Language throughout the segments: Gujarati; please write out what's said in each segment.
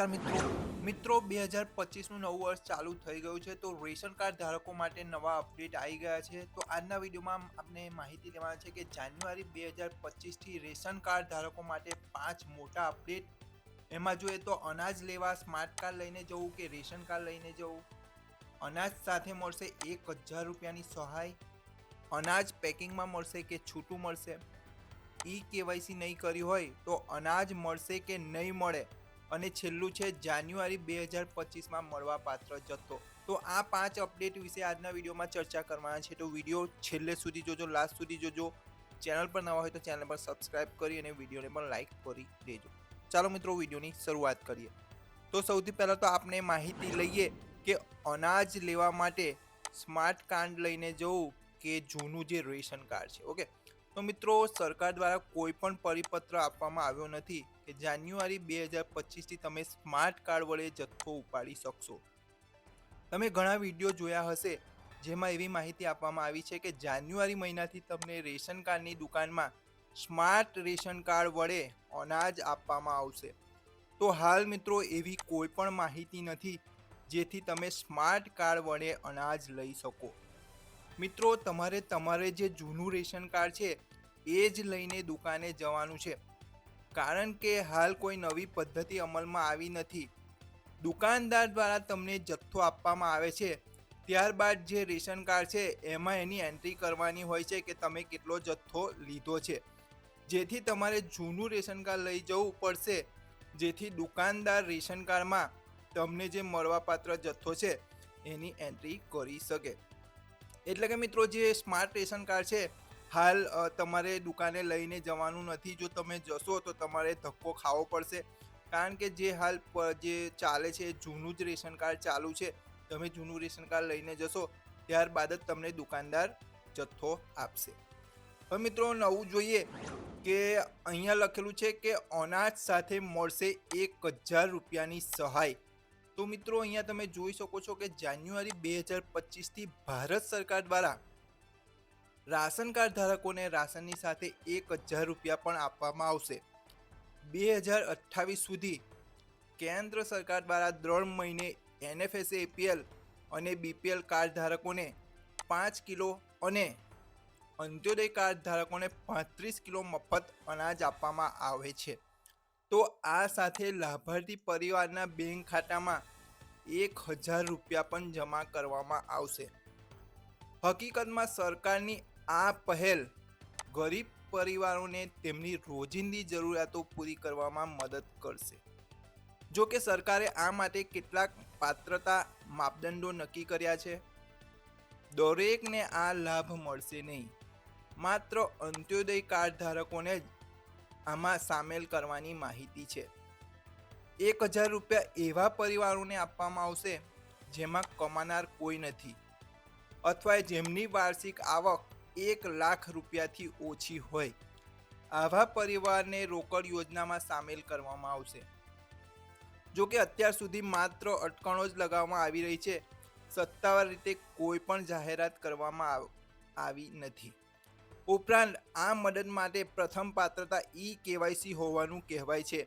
નમસ્કાર મિત્રો. મિત્રો, બે હજાર પચીસનું નવું વર્ષ ચાલુ થઈ ગયું છે તો રેશન કાર્ડ ધારકો માટે નવા અપડેટ આવી ગયા છે. તો આજના વિડીયોમાં આપણે માહિતી લેવાના છે કે જાન્યુઆરી બે હજાર પચીસથી રેશન કાર્ડ ધારકો માટે પાંચ મોટા અપડેટ. એમાં જોઈએ તો અનાજ લેવા, સ્માર્ટ કાર્ડ લઈને જવું કે રેશન કાર્ડ લઈને જવું? અનાજ સાથે મળશે એક હજાર રૂપિયાની સહાય. અનાજ પેકિંગમાં મળશે કે છૂટું મળશે? ઈ કેવાયસી નહીં કરી હોય તો અનાજ મળશે કે નહીં મળે? અને છેલ્લું છે, જાન્યુઆરી બે હજાર પચીસમાં મળવા પાત્ર જથ્થો. તો આ પાંચ અપડેટ વિશે આજના વિડીયોમાં ચર્ચા કરવાના છે. તો વીડિયો છેલ્લે સુધી જોજો, લાસ્ટ સુધી જોજો. ચેનલ પર નવા હોય તો ચેનલ પર સબસ્ક્રાઇબ કરી અને વિડીયોને પણ લાઈક કરી દેજો. ચાલો મિત્રો, વિડીયોની શરૂઆત કરીએ. તો સૌથી પહેલાં તો આપણે માહિતી લઈએ કે અનાજ લેવા માટે સ્માર્ટ કાર્ડ લઈને જવું કે જૂનું જે રેશન કાર્ડ છે, ઓકે? તો મિત્રો, સરકાર દ્વારા કોઈ પણ પરિપત્ર આપવામાં આવ્યો નથી કે જાન્યુઆરી બે હજાર પચીસથી તમે સ્માર્ટ કાર્ડ વડે જથ્થો ઉપાડી શકશો. તમે ઘણા વીડિયો જોયા હશે જેમાં એવી માહિતી આપવામાં આવી છે કે જાન્યુઆરી મહિનાથી તમને રેશન કાર્ડની દુકાનમાં સ્માર્ટ રેશન કાર્ડ વડે અનાજ આપવામાં આવશે. તો હાલ મિત્રો, એવી કોઈ પણ માહિતી નથી જેથી તમે સ્માર્ટ કાર્ડ વડે અનાજ લઈ શકો. મિત્રો, તમારે તમારે જે જૂનું રેશન કાર્ડ છે, એ જ લઈને દુકાને જવાનું છે. કારણ કે હાલ કોઈ નવી પદ્ધતિ અમલમાં આવી નથી. દુકાનદાર દ્વારા તમને જથ્થો આપવામાં આવે છે. ત્યારબાદ જે રેશન કાર્ડ છે, એમાં એની એન્ટ્રી કરવાની હોય છે કે તમે કેટલો જથ્થો લીધો છે. જેથી તમારે જૂનું રેશન કાર્ડ લઈ જવું પડશે. જેથી દુકાનદાર રેશન કાર્ડમાં તમને જે મળવાપાત્ર જથ્થો છે, એની એન્ટ્રી કરી શકે. એટલે કે મિત્રો જે સ્માર્ટ રેશન કાર્ડ છે, હાલ તમારે દુકાને લઈને જવાનું નથી. જો તમે જશો તો તમારે ધક્કો ખાવો પડશે. કારણ કે જે હાલ જે ચાલે છે, જૂનું જ રેશન કાર્ડ ચાલુ છે, તમે જૂનું રેશન કાર્ડ લઈને જશો, ત્યારબાદ જ તમને દુકાનદાર જથ્થો આપશે. હવે મિત્રો નવું જોઈએ કે અહીંયા લખેલું છે કે અનાજ સાથે મળશે એક હજાર રૂપિયાની સહાય. તો મિત્રો, અહીંયા તમે જોઈ શકો છો કે જાન્યુઆરી બે હજાર પચીસથી ભારત સરકાર દ્વારા રાશન કાર્ડ ધારકોને રાશનની સાથે એક હજાર રૂપિયા પણ આપવામાં આવશે. બે હજાર અઠ્ઠાવીસ સુધી કેન્દ્ર સરકાર દ્વારા ત્રણ મહિને એનએફએસ એપીએલ અને બીપીએલ કાર્ડ ધારકોને પાંચ કિલો અને અંત્યોદય કાર્ડ ધારકોને પાંત્રીસ કિલો મફત અનાજ આપવામાં આવે છે. તો આ સાથે લાભાર્થી પરિવારના બેંક ખાતામાં એક હજાર રૂપિયા પણ જમા કરવામાં આવશે. હકીકતમાં સરકારની આ પહેલ ગરીબ પરિવારોને તેમની રોજિંદી જરૂરિયાતો પૂરી કરવામાં મદદ કરશે. જો કે સરકારે આ માટે કેટલાક પાત્રતા માપદંડો નક્કી કર્યા છે. દરેકને આ લાભ મળશે નહીં. માત્ર અંત્યોદય કાર્ડ ધારકોને જ આમાં સામેલ કરવાની માહિતી છે. એક હજાર રૂપિયા એવા પરિવારોને આપવામાં આવશે જેમાં કમાનાર કોઈ નથી અથવા જેમની વાર્ષિક આવક એક લાખ રૂપિયાથી ઓછી હોય. આવા પરિવારને રોકડ યોજનામાં સામેલ કરવામાં આવશે. જો કે અત્યાર સુધી માત્ર અટકણો જ લગાવવામાં આવી રહી છે. સત્તાવાર રીતે કોઈ પણ જાહેરાત કરવામાં આવ- નથી. ઉપરાંત આ મદદ માટે પ્રથમ પાત્રતા ઈ કેવાયસી હોવાનું કહેવાય છે.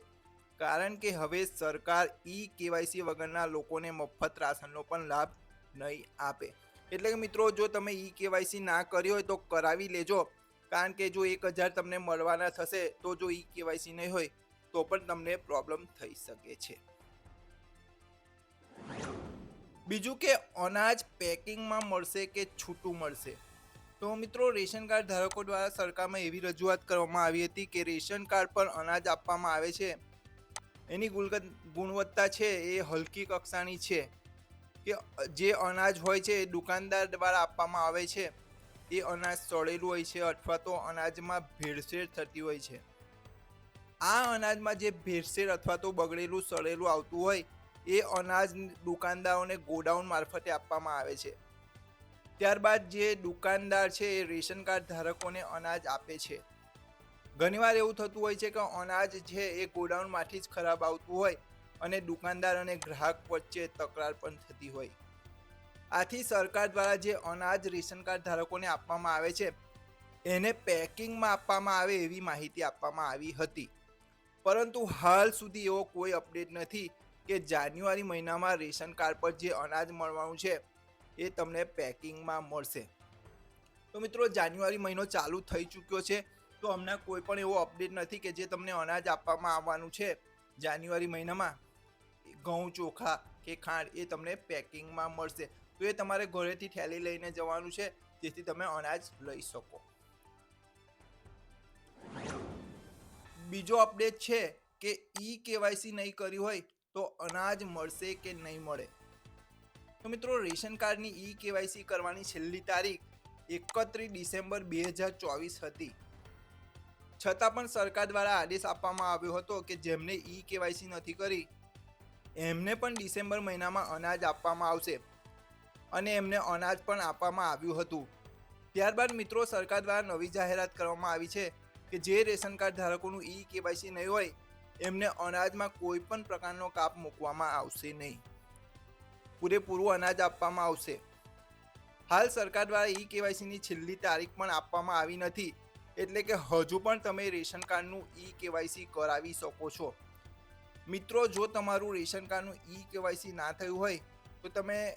કારણ કે હવે સરકાર ઈ કેવાયસી વગરના લોકોને મફત રાશનનો પણ લાભ નહીં આપે. એટલે કે મિત્રો, જો તમે ઈ કેવાયસી ના કરી હોય તો કરાવી લેજો. કારણ કે જો એક હજાર તમને મળવાના થશે, તો જો ઈ કેવાયસી નહીં હોય, તો પણ તમને પ્રોબ્લેમ થઈ શકે છે. બીજું કે અનાજ પેકિંગમાં મળશે કે છૂટું મળશે? તો મિત્રો, રેશન કાર્ડ ધારકો દ્વારા સરકારમાં એવી રજૂઆત કરવામાં આવી હતી કે રેશન કાર્ડ પર અનાજ આપવામાં આવે છે. એની ગુણવત્તા છે એ હલકી કક્ષાની છે. કે જે અનાજ હોય છે એ દુકાનદાર દ્વારા આપવામાં આવે છે. એ અનાજ સડેલું હોય છે અથવા તો અનાજમાં ભેળસેળ થતી હોય છે. આ અનાજમાં જે ભેળસેળ અથવા તો બગડેલું સળેલું આવતું હોય, એ અનાજ દુકાનદારોને ગોડાઉન મારફતે આપવામાં આવે છે. ત્યારબાદ જે દુકાનદાર છે, એ રેશન કાર્ડ ધારકોને અનાજ આપે છે. ઘણીવાર એવું થતું હોય છે કે અનાજ છે એ ગોડાઉનમાંથી જ ખરાબ આવતું હોય અને દુકાનદાર અને ગ્રાહક વચ્ચે તકરાર પણ થતી હોય. આથી સરકાર દ્વારા જે અનાજ રેશન કાર્ડ ધારકોને આપવામાં આવે છે, એને પેકિંગમાં આપવામાં આવે એવી માહિતી આપવામાં આવી હતી. પરંતુ હાલ સુધી એવો કોઈ અપડેટ નથી કે જાન્યુઆરી મહિનામાં રેશન કાર્ડ પર જે અનાજ મળવાનું છે એ તમને પેકિંગમાં મળશે. તો મિત્રો, જાન્યુઆરી મહિનો ચાલુ થઈ ચૂક્યો છે, તો હમણાં કોઈ પણ એવો અપડેટ નથી કે જે તમને અનાજ આપવામાં આવવાનું છે. જાન્યુઆરી મહિનામાં ઘઉં, ચોખા કે ખાંડ એ તમને પેકિંગમાં મળશે. તો એ તમારે ઘરેથી થેલી લઈને જવાનું છે, જેથી તમે અનાજ લઈ શકો. બીજો અપડેટ છે કે ઈ કેવાયસી નહીં કરી હોય તો અનાજ મળશે કે નહીં મળે? તો મિત્રો, રેશન કાર્ડની ઈ કેવાયસી કરવાની છેલ્લી તારીખ એકત્રીસ ડિસેમ્બર બે હજાર ચોવીસ હતી. છતાં પણ સરકાર દ્વારા આદેશ આપવામાં આવ્યો હતો કે જેમને ઈ કેવાયસી નથી કરી, એમને પણ ડિસેમ્બર મહિનામાં અનાજ આપવામાં આવશે અને એમને અનાજ પણ આપવામાં આવ્યું હતું. ત્યારબાદ મિત્રો, સરકાર દ્વારા નવી જાહેરાત કરવામાં આવી છે કે જે રેશન કાર્ડ ધારકોનું ઈ કેવાયસી નહીં હોય, એમને અનાજમાં કોઈ પણ પ્રકારનો કાપ મૂકવામાં આવશે નહીં. પૂરેપૂરું અનાજ આપવામાં આવશે. હાલ સરકાર દ્વારા ઈ કેવાયસીની છેલ્લી તારીખ પણ આપવામાં આવી નથી. એટલે કે હજુ પણ તમે રેશન કાર્ડનું ઈ કેવાયસી કરાવી શકો છો. મિત્રો, જો તમારું રેશન કાર્ડનું ઈ કેવાયસી ના થયું હોય, તો તમે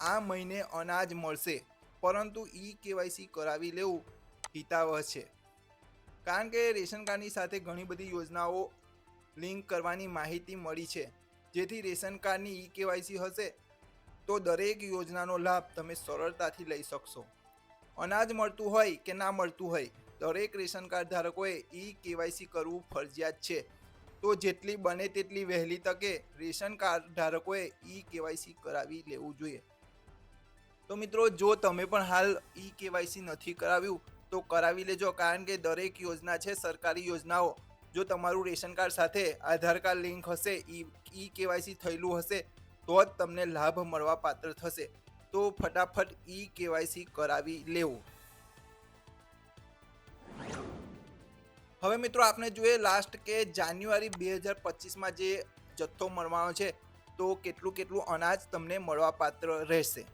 આ મહિને અનાજ મળશે. પરંતુ ઈ કેવાયસી કરાવી લેવું હિતાવહ છે. કારણ કે રેશન કાર્ડની સાથે ઘણી બધી યોજનાઓ લિંક કરવાની માહિતી મળી છે. જેથી રેશન કાર્ડની ઈ કેવાયસી હશે, તો દરેક યોજનાનો લાભ તમે સરળતાથી લઈ શકશો. અનાજ મળતું હોય કે ના મળતું હોય, દરેક રેશન કાર્ડ ધારકોએ ઈ કેવાયસી કરવું ફરજિયાત છે. તો જેટલી બને તેટલી વહેલી તકે રેશન કાર્ડ ધારકોએ ઈ કેવાયસી કરાવી લેવું જોઈએ. તો મિત્રો, જો તમે પણ હાલ ઈ કેવાયસી નથી કરાવ્યું, તો કરાવી લેજો, કારણ કે દરેક યોજના છે, સરકારી યોજનાઓ. જો તમારું રેશન કાર્ડ સાથે આધાર કાર્ડ લિંક હશે, ઈ કેવાયસી થયેલું હશે, તો જ તમને લાભ મળવા પાત્ર થશે. તો ફટાફટ ઈ કેવાયસી કરાવી લેવું. હવે મિત્રો આપણે જોઈએ લાસ્ટ કે જાન્યુઆરી બે હજાર પચીસમાં જે જથ્થો મળવાનો છે, તો કેટલું કેટલું અનાજ તમને મળવાપાત્ર રહેશે.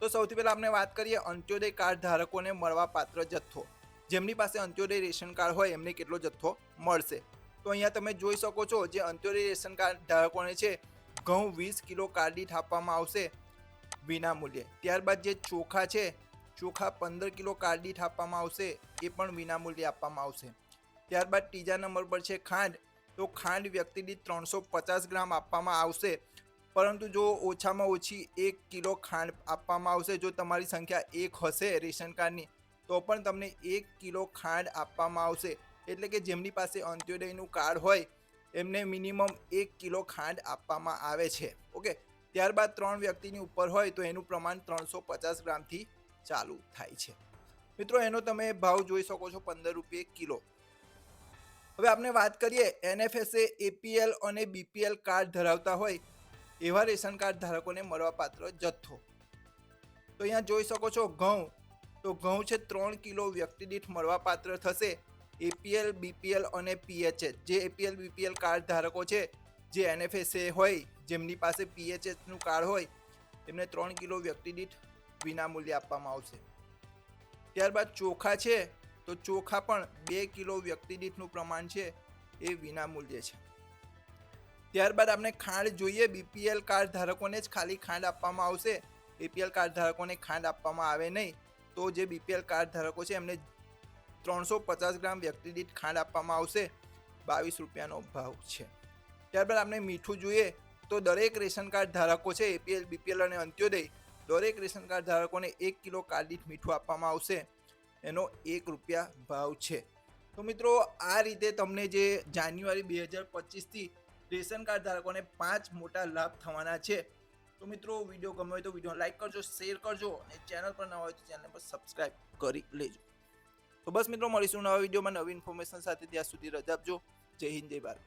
તો સૌથી પહેલાં આપણે વાત કરીએ અંત્યોદય કાર્ડ ધારકોને મળવાપાત્ર જથ્થો. જેમની પાસે અંત્યોદય રેશન કાર્ડ હોય, એમને કેટલો જથ્થો મળશે? તો અહીંયા તમે જોઈ શકો છો, જે અંત્યોદય રેશન કાર્ડ ધારકોને છે, ઘઉં વીસ કિલો કાર્ડીટ આપવામાં આવશે વિના મૂલ્યે. ત્યારબાદ જે ચોખા છે, ચોખા પંદર કિલો કાર્ડીટ આપવામાં આવશે, એ પણ વિના મૂલ્યે આપવામાં આવશે. ત્યારબાદ ત્રીજા નંબર પર છે ખાંડ. તો ખાંડ વ્યક્તિ દીઠ ત્રણસો પચાસ ગ્રામ આપવામાં આવશે. પરંતુ જો ઓછામાં ઓછી એક કિલો ખાંડ આપવામાં આવશે, જો તમારી સંખ્યા એક હશે રેશન કાર્ડની તો પણ તમને એક કિલો ખાંડ આપવામાં આવશે. એટલે કે જેમની પાસે અંત્યોદયનું કાર્ડ હોય, એમને મિનિમમ એક કિલો ખાંડ આપવામાં આવે છે. ઓકે? ત્યારબાદ ત્રણ વ્યક્તિની ઉપર હોય, તો એનું પ્રમાણ ત્રણસો પચાસ ગ્રામથી ચાલુ થાય છે. મિત્રો, એનો તમે ભાવ જોઈ શકો છો પંદર રૂપિયે કિલો. હવે આપણે વાત કરીએ, એનએફએસએ, એપીએલ અને બીપીએલ કાર્ડ ધરાવતા હોય, એવા રેશન કાર્ડ ધારકોને મળવાપાત્ર જથ્થો. તો અહીંયા જોઈ શકો છો ઘઉં તો ઘઉં છે ત્રણ કિલો વ્યક્તિ દીઠ મળવાપાત્ર થશે. એપીએલ બીપીએલ અને પીએચએચ જે એપીએલ બીપીએલ કાર્ડ ધારકો છે, જે એનએફએસએ હોય, જેમની પાસે પીએચએચનું કાર્ડ હોય એમને ત્રણ કિલો વ્યક્તિ દીઠ વિનામૂલ્યે આપવામાં આવશે. ત્યારબાદ ચોખા છે, તો ચોખા પણ બે કિલો વ્યક્તિ દીઠનું પ્રમાણ છે, એ વિનામૂલ્યે છે. ત્યારબાદ આપણે ખાંડ જોઈએ બીપીએલ કાર્ડ ધારકોને જ ખાલી ખાંડ આપવામાં આવશે. એપીએલ કાર્ડ ધારકોને ખાંડ આપવામાં આવે નહીં. તો જે બીપીએલ કાર્ડ ધારકો છે, એમને ત્રણસો પચાસ ગ્રામ વ્યક્તિ દીઠ ખાંડ આપવામાં આવશે. બાવીસ રૂપિયાનો ભાવ છે. ત્યારબાદ આપણે મીઠું જોઈએ તો દરેક રેશન કાર્ડ ધારકો છે એપીએલ બીપીએલ અને અંત્યોદય, દરેક રેશન કાર્ડ ધારકોને એક કિલો કાર્ડ દીઠ મીઠું આપવામાં આવશે. એનો એક રૂપિયા ભાવ છે. તો મિત્રો, આ રીતે તમને જે જાન્યુઆરી બે હજાર પચીસથી રેશન કાર્ડ ધારકોને પાંચ મોટા લાભ થવાના છે. તો મિત્રો વીડિયો ગમ્યો હોય તો વીડિયો લાઇક કરજો શેર કરજો અને ચેનલ પર ન હોય તો ચેનલ પર સબસ્ક્રાઈબ કરી લેજો. તો બસ મિત્રો, મળીશું નવા વિડીયોમાં નવી ઇન્ફોર્મેશન સાથે. ત્યાં સુધી રજા આપજો. જય હિન્દ, જય ભારત.